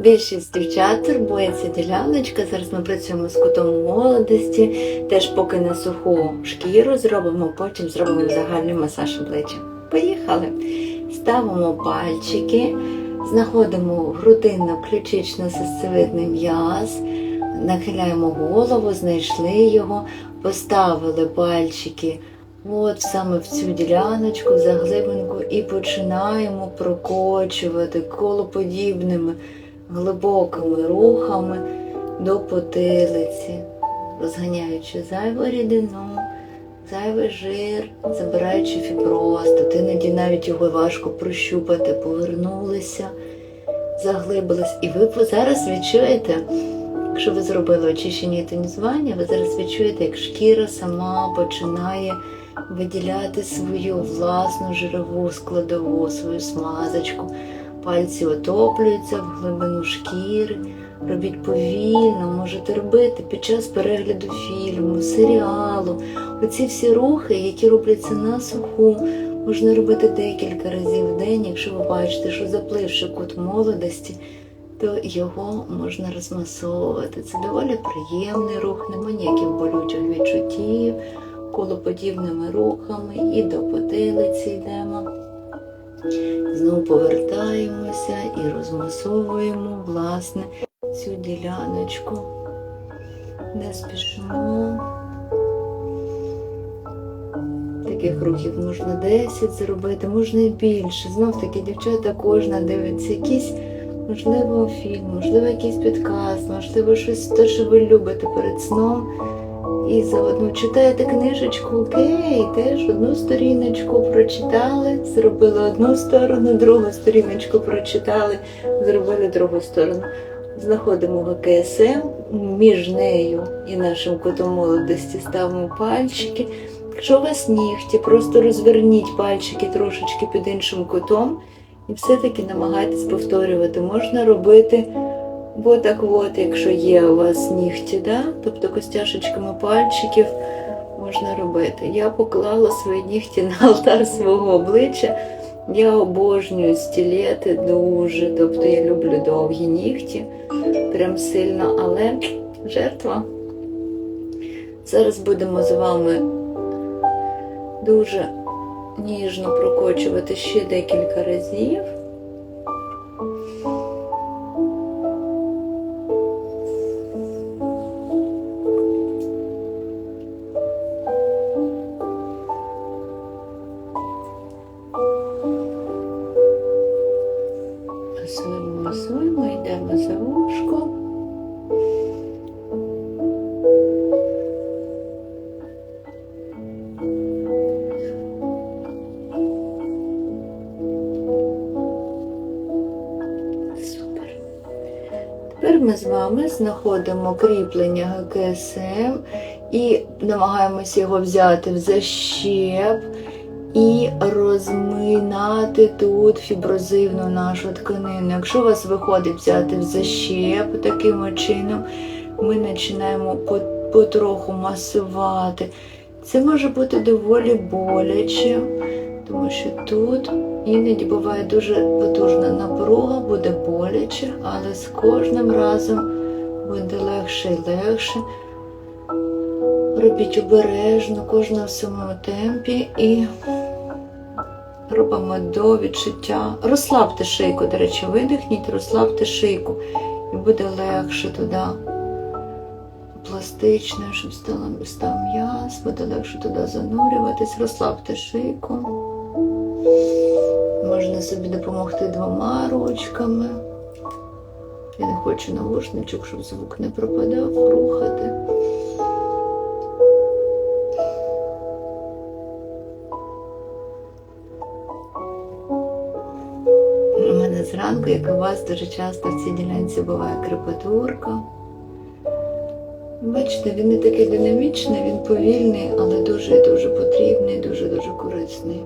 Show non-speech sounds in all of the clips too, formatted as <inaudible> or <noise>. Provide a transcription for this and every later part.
Більшість дівчат турбується діляночка. Зараз ми працюємо з кутом молодості. Теж поки на суху шкіру зробимо, потім зробимо загальний масаж обличчя. Поїхали! Ставимо пальчики, знаходимо грудинно-ключично-сосцевидний м'яз, нахиляємо голову, знайшли його, поставили пальчики от саме в цю діляночку, в заглибинку, і починаємо прокочувати колоподібними глибокими рухами до потилиці, розганяючи зайву рідину, зайвий жир, забираючи фіброз. Тут іноді навіть його важко прощупати, повернулися, заглибились. І ви зараз відчуєте, якщо ви зробили очищення і тонізування, ви зараз відчуєте, як шкіра сама починає виділяти свою власну жирову складову, свою смазочку. Пальці отоплюються в глибину шкіри. Робіть повільно, можете робити під час перегляду фільму, серіалу. Оці всі рухи, які робляться на суху, можна робити декілька разів в день, якщо ви бачите, що запливши кут молодості, то його можна розмасовувати. Це доволі приємний рух, нема ніяких болючих відчуттів, колоподібними рухами і до потилиці йдемо. Знову повертаємося і розмасовуємо власне цю діляночку. Не спішимо. Таких рухів можна 10 зробити, можна і більше. Знов таки, дівчата, кожна дивиться якийсь, можливо, фільм, можливо, якийсь підказ, можливо, щось те, що ви любите перед сном. І заодно читаєте книжечку, окей, теж одну сторіночку прочитали, зробили одну сторону, другу сторіночку прочитали, зробили другу сторону. Знаходимо ГКСМ, між нею і нашим кутом молодості ставимо пальчики. Якщо у вас нігті, просто розверніть пальчики трошечки під іншим кутом і все-таки намагайтесь повторювати. Можна робити. Бо так от, якщо є у вас нігті, да? тобто костяшечками пальчиків можна робити. Я поклала свої нігті <laughs> на алтар свого обличчя. Я обожнюю стілети дуже, тобто я люблю довгі нігті, прям сильно, але жертва. Зараз будемо з вами дуже ніжно прокочувати ще декілька разів. Вами знаходимо кріплення ГКСМ і намагаємося його взяти в защеп і розминати тут фіброзивну нашу тканину. Якщо у вас виходить взяти в защеп таким чином, ми починаємо потроху масувати. Це може бути доволі боляче, тому що тут іноді буває дуже потужна напруга, буде боляче, але з кожним разом буде легше і легше. Робіть обережно, кожна в своєму темпі і робимо до відчуття. Розслабте шийку, до речі, видихніть, розслабте шийку. І буде легше туди. Пластично, щоб стало, став м'яз, буде легше туди занурюватись, розслабте шийку. Можна собі допомогти двома ручками. Я не хочу навушничок, щоб звук не пропадав, рухати. У мене зранку, як і у вас, дуже часто в цій ділянці буває крепатурка. Бачите, він не такий динамічний, він повільний, але дуже-дуже потрібний, дуже-дуже корисний.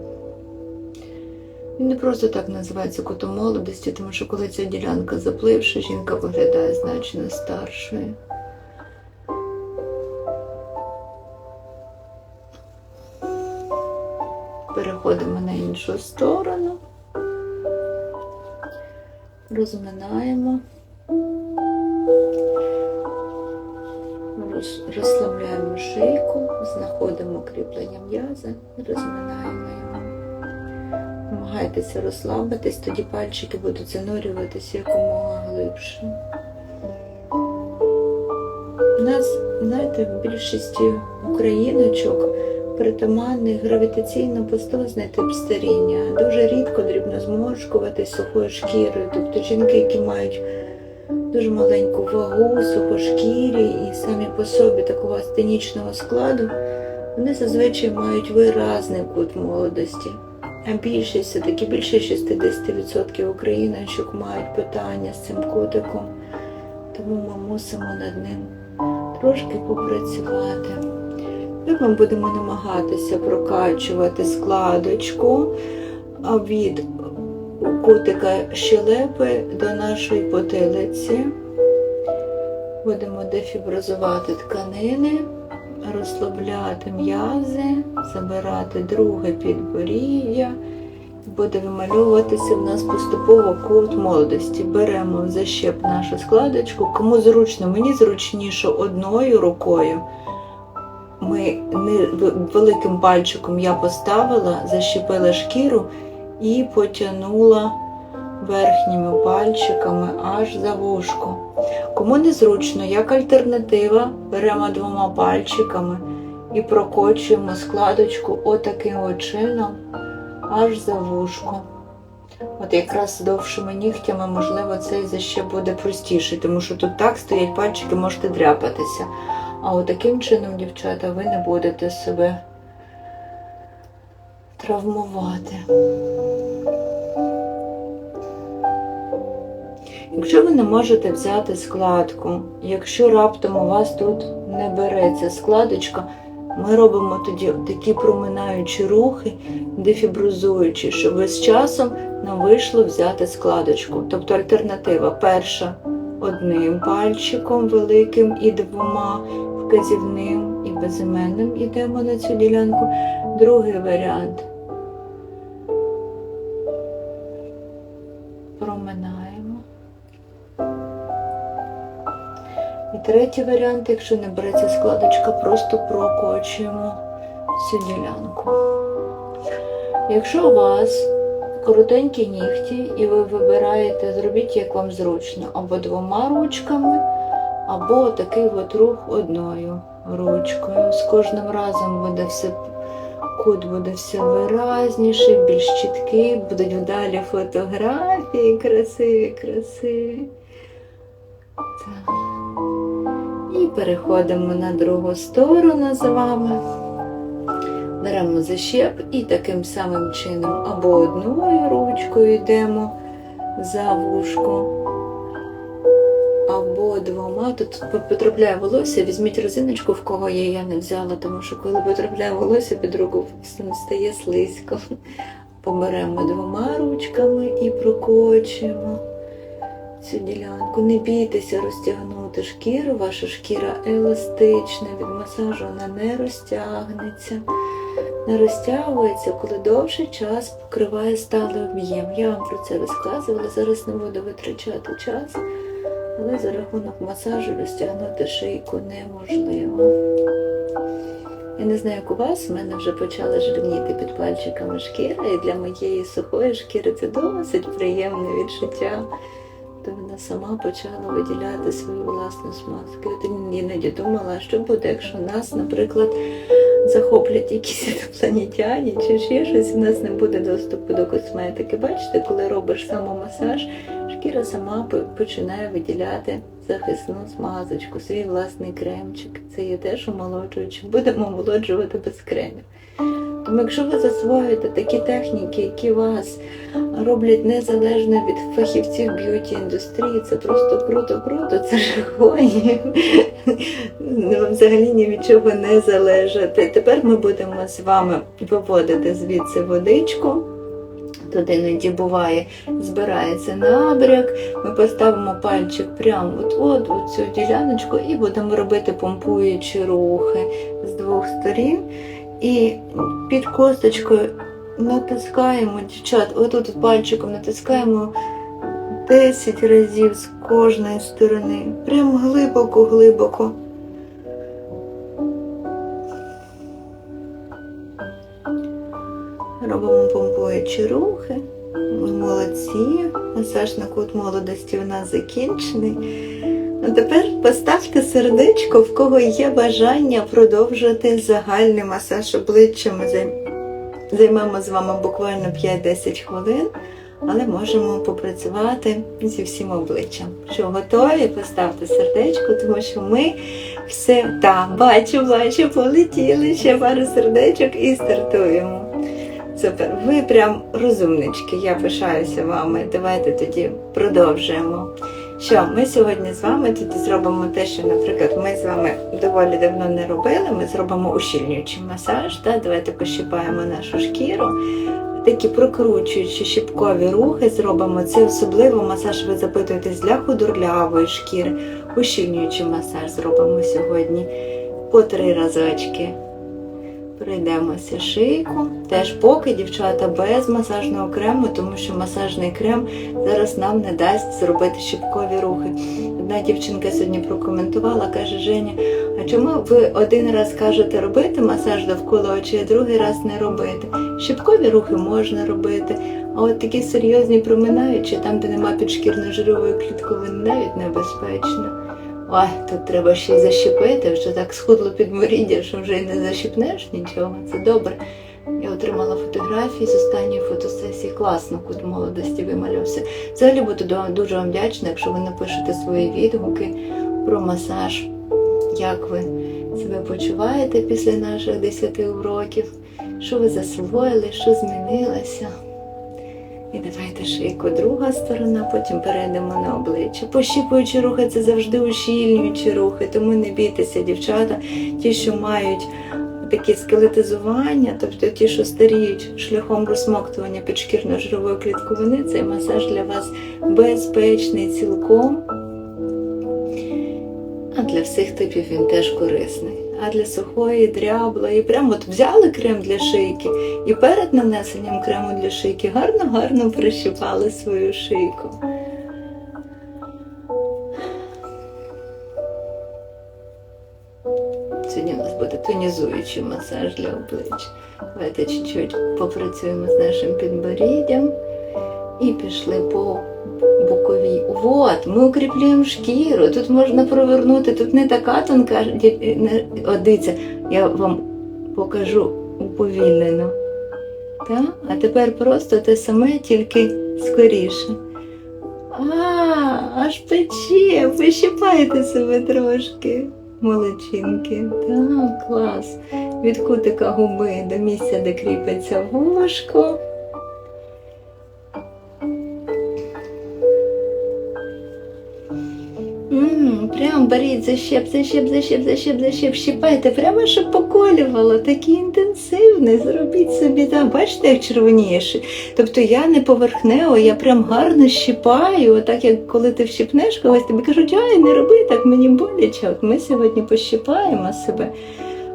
Він не просто так називається кутом молодості, тому що коли ця ділянка запливша, жінка виглядає значно старшою. Переходимо на іншу сторону, розминаємо. Розслабляємо шийку, знаходимо кріплення м'яза розминаємо його. Намагайтеся розслабитись, тоді пальчики будуть занурюватися якомога глибше. У нас, знаєте, в більшості україночок притаманний гравітаційно-пастозний тип старіння. Дуже рідко дрібно зморшкувати сухою шкірою. Тобто жінки, які мають дуже маленьку вагу, сухошкірі і самі по собі такого астенічного складу, вони зазвичай мають виразний кут молодості. А більшість, все-таки більше 60% україночок мають питання з цим кутиком. Тому ми мусимо над ним трошки попрацювати. Тепер ми будемо намагатися прокачувати складочку від кутика щелепи до нашої потилиці. Будемо дефіброзувати тканини, розслабляти м'язи, забирати друге підборіддя. Буде вимальовуватися в нас поступово кут молодості. Беремо в защеп нашу складочку. Кому зручно, мені зручніше одною рукою. Ми не великим пальчиком я поставила, защепила шкіру і потягнула верхніми пальчиками аж за вушко. Кому незручно, як альтернатива, беремо двома пальчиками і прокочуємо складочку отаким от чином аж за вушко. От якраз з довшими нігтями, можливо, цей защеп буде простіший, тому що тут так стоять пальчики, можете дряпатися. А от таким чином, дівчата, ви не будете себе травмувати. Якщо ви не можете взяти складку, якщо раптом у вас тут не береться складочка, ми робимо тоді такі проминаючі рухи, дефіброзуючи, щоб з часом нам вийшло взяти складочку. Тобто альтернатива перша одним пальчиком великим і двома вказівним і безіменним йдемо на цю ділянку. Другий варіант. Третій варіант, якщо не береться складочка, просто прокочуємо цю ділянку. Якщо у вас коротенькі нігті, і ви вибираєте, зробіть як вам зручно, або двома ручками, або такий от рух одною ручкою. З кожним разом буде все, кут буде все виразніший, більш чіткий, будуть далі фотографії красиві, красиві. Так. Переходимо на другу сторону з вами. Беремо защеп і таким самим чином або одною ручкою йдемо за вушко, або двома. Тут потрапляє волосся, візьміть резиночку, в кого є, я не взяла, тому що коли потрапляє волосся під руку, стає слизько. Поберемо двома ручками і прокочуємо цю ділянку. Не бійтеся розтягнути шкіру, ваша шкіра еластична, від масажу вона не розтягнеться. Не розтягується, коли довший час покриває сталий об'єм. Я вам про це розказувала, зараз не буду витрачати час, але за рахунок масажу розтягнути шийку неможливо. Я не знаю, як у вас, в мене вже почала жирніти під пальчиками шкіра, і для моєї сухої шкіри це досить приємне відчуття. Вона сама почала виділяти свою власну смазку. От іноді думала, що буде, якщо нас, наприклад, захоплять якісь <laughs> інопланетяні чи ще щось, у нас не буде доступу до косметики. Бачите, коли робиш самомасаж, шкіра сама починає виділяти захисну смазочку, свій власний кремчик. Це є теж омолоджуючи. Будемо омолоджувати без кремів. Тому якщо ви засвоюєте такі техніки, які вас роблять незалежно від фахівців б'юті індустрії, це просто круто-круто, це ж гоні. Вам взагалі ні від чого не залежати. Тепер ми будемо з вами виводити звідси водичку. Тут іноді буває, збирається набряк, ми поставимо пальчик прямо от от у цю діляночку і будемо робити помпуючі рухи з двох сторін. І під косточкою натискаємо, дівчат, отут пальчиком натискаємо 10 разів з кожної сторони. Прям глибоко-глибоко. Робимо помпуючі рухи. Ми молодці. Масаж на кут молодості у нас закінчений. А тепер поставте сердечко, в кого є бажання продовжити загальний масаж обличчя. Ми займемо з вами буквально 5-10 хвилин, але можемо попрацювати зі всім обличчям. Що готові? Поставте сердечко, тому що ми все так, бачу, бачу, полетіли ще пару сердечок і стартуємо. Супер, ви прям розумнички, я пишаюся вами. Давайте тоді продовжуємо. Що ми сьогодні з вами тоді зробимо те, що, наприклад, ми з вами доволі давно не робили. Ми зробимо ущільнюючий масаж. Та? Давайте пощипаємо нашу шкіру. Такі прокручуючі щіпкові рухи зробимо. Це особливо масаж ви запитуєтесь для худорлявої шкіри. Ущільнюючий масаж зробимо сьогодні по три разочки. Пройдемося шийку. Теж поки дівчата без масажного крему, тому що масажний крем зараз нам не дасть зробити щіпкові рухи. Одна дівчинка сьогодні прокоментувала, каже Женя, а чому ви один раз кажете робити масаж довкола очей, а другий раз не робити? Щіпкові рухи можна робити, а от такі серйозні проминаючі, там, де нема підшкірно-жирової клітковини, навіть небезпечно. Ой, тут треба ще й защепити, вже так схудло підморіддя, що вже й не защіпнеш нічого. Це добре. Я отримала фотографії з останньої фотосесії. Класно, кут молодості вималявся. Взагалі буду дуже вам вдячна, якщо ви напишете свої відгуки про масаж, як ви себе почуваєте після наших 10 уроків, що ви засвоїли, що змінилося. І давайте шийку друга сторона, потім перейдемо на обличчя. Пощіпуючі рухи це завжди ущільнюючі рухи, тому не бійтеся, дівчата, ті, що мають такі скелетизування, тобто ті, що старіють шляхом розсмоктування підшкірно-жирової клітковини, цей масаж для вас безпечний цілком. Для всіх типів він теж корисний. А для сухої, дряблої, прямо от взяли крем для шийки і перед нанесенням крему для шийки гарно-гарно прищипали свою шийку. Сьогодні у нас буде тонізуючий масаж для обличчя. Давайте чуть-чуть попрацюємо з нашим підборіддям і пішли по боковій. Вот, ми укріплюємо шкіру. Тут можна провернути, тут не така тонка. ді- не- О, дивіться, я вам покажу уповільнено. Так? А тепер просто те саме, тільки скоріше. А, аж пече, пощипайте себе трошки. Молодчинки. Так, клас. Від кутика губи до місця, де кріпиться вушко. Беріть защеп, защеп, защеп, защеп, защеп, щипайте, прямо щоб поколювало, такий інтенсивний, зробіть собі там, бачите, як червоніше. Тобто я не поверхнево, я прям гарно щипаю, отак як коли ти вщипнеш когось, тобі кажуть, ай, не роби так, мені боляче. От ми сьогодні пощипаємо себе.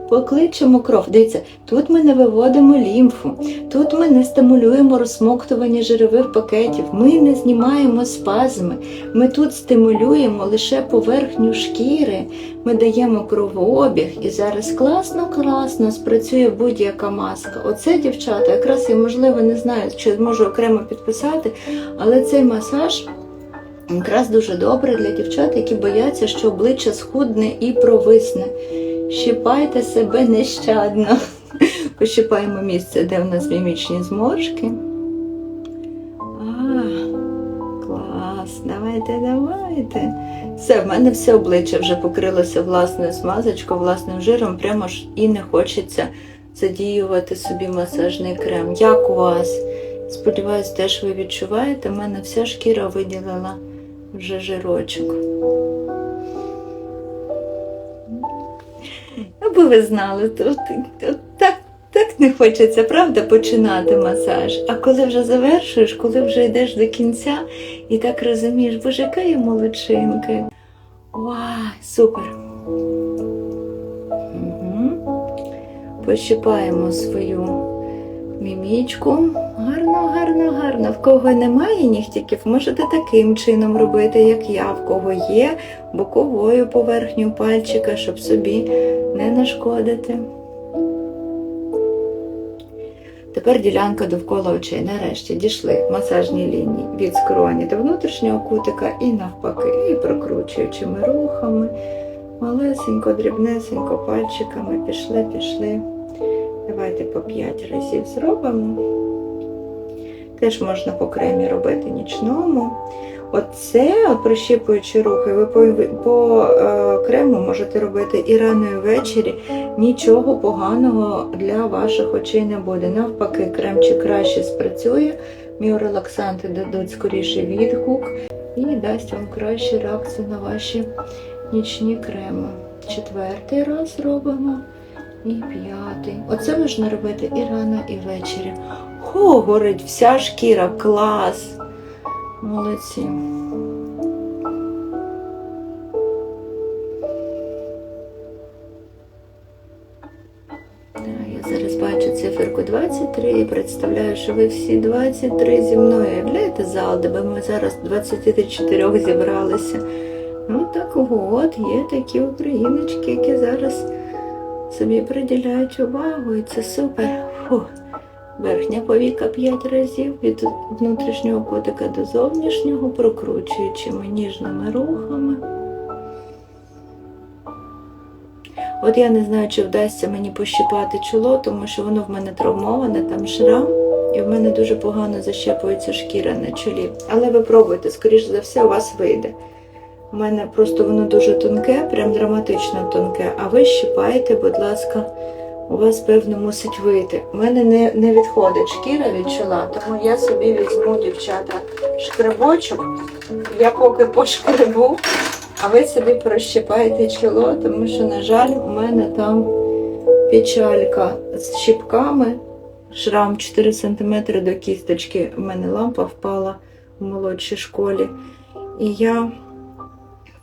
Покличемо кров. Дивіться, тут ми не виводимо лімфу, тут ми не стимулюємо розсмоктування жирових пакетів, ми не знімаємо спазми, ми тут стимулюємо лише поверхню шкіри, ми даємо кровообіг, і зараз класно-класно спрацює будь-яка маска. Оце, дівчата, якраз я, можливо, не знаю, чи зможу окремо підписати, але цей масаж. Якраз дуже добре для дівчат, які бояться, що обличчя схудне і провисне. Щипайте себе нещадно. <laughs> Пощипаємо місце, де в нас мімічні зморшки. А, клас, давайте, давайте. Все, в мене все обличчя вже покрилося власною смазочкою, власним жиром, прямо ж і не хочеться задіювати собі масажний крем. Як у вас? Сподіваюсь, теж ви відчуваєте, в мене вся шкіра виділила вже жирочок. Аби ви знали, то, то, так, так не хочеться, правда, починати масаж. А коли вже завершуєш, коли вже йдеш до кінця і так розумієш, боже, яка я молодчинка. Вау, супер. Угу. Пощипаємо свою мімічку, Гарно, гарно, гарно. В кого немає нігтиків, можете таким чином робити, як я. В кого є боковою поверхню пальчика, щоб собі не нашкодити. Тепер ділянка довкола очей. Нарешті дійшли масажні лінії від скроні до внутрішнього кутика і навпаки, і прокручуючими рухами, малесенько, дрібнесенько пальчиками пішли, пішли. Давайте по 5 разів зробимо. Теж можна по кремі робити нічному. Оце, от прищіпуючи рухи, ви по, по е, крему можете робити і рано, і ввечері. Нічого поганого для ваших очей не буде. Навпаки, кремчик краще спрацює, міорелаксанти дадуть скоріше відгук і дасть вам кращу реакцію на ваші нічні креми. Четвертий раз робимо. І п'ятий. Оце можна робити і рано, і ввечері. Хо, горить вся шкіра, клас. Молодці. Я зараз бачу циферку 23 і представляю, що ви всі 23 зі мною. Являєте зал, де ми зараз 24 зібралися. Ну так от, є такі україночки, які зараз собі приділяють увагу, і це супер. Фу. Верхня повіка 5 разів від внутрішнього котика до зовнішнього, прокручуючими ніжними рухами. От я не знаю, чи вдасться мені пощипати чоло, тому що воно в мене травмоване, там шрам, і в мене дуже погано защепується шкіра на чолі. Але ви пробуйте, скоріш за все, у вас вийде. У мене просто воно дуже тонке, прям драматично тонке. А ви щипайте, будь ласка, у вас, певно, мусить вийти. У мене не, не відходить шкіра від чола, тому я собі візьму, дівчата, шкребочок. Я поки пошкребу, а ви собі прощипаєте чоло, тому що, на жаль, у мене там печалька з щіпками, шрам 4 см до кісточки. У мене лампа впала в молодшій школі. І я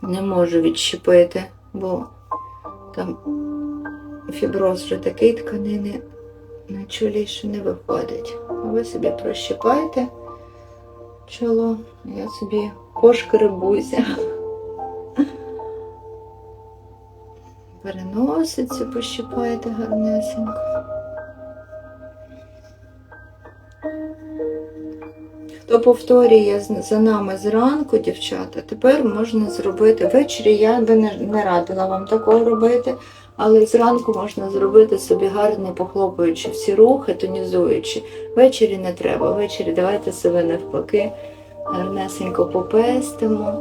не можу відщепити, бо там фіброз вже такий тканини на чолі, що не виходить. А ви собі прощипайте чоло, я собі пошкребуся. Переносицю пощипайте гарнесенько. Хто повторює за нами зранку, дівчата, тепер можна зробити ввечері. Я би не радила вам такого робити, але зранку можна зробити собі гарно похлопуючи всі рухи, тонізуючи. Ввечері не треба. Ввечері давайте себе навпаки гарнесенько попестимо,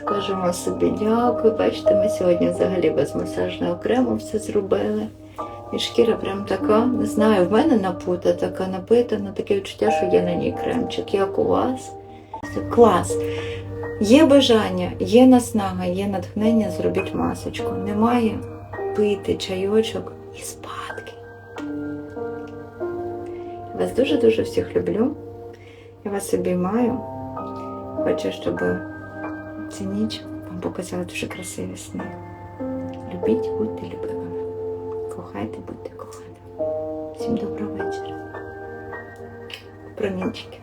скажемо собі дякую. Бачите, ми сьогодні взагалі без масажного крему все зробили. І шкіра прям така, не знаю, в мене напута така напитана, таке відчуття, що є на ній кремчик, як у вас. Клас. Є бажання, є наснага, є натхнення, зробіть масочку. Немає пити чайочок і спадки. Я вас дуже-дуже всіх люблю. Я вас обіймаю. Хочу, щоб ця ніч вам показала дуже красиві сни. Любіть, будьте любимими. Кохайте, будьте коханими. Всім доброго вечора. Промінчики.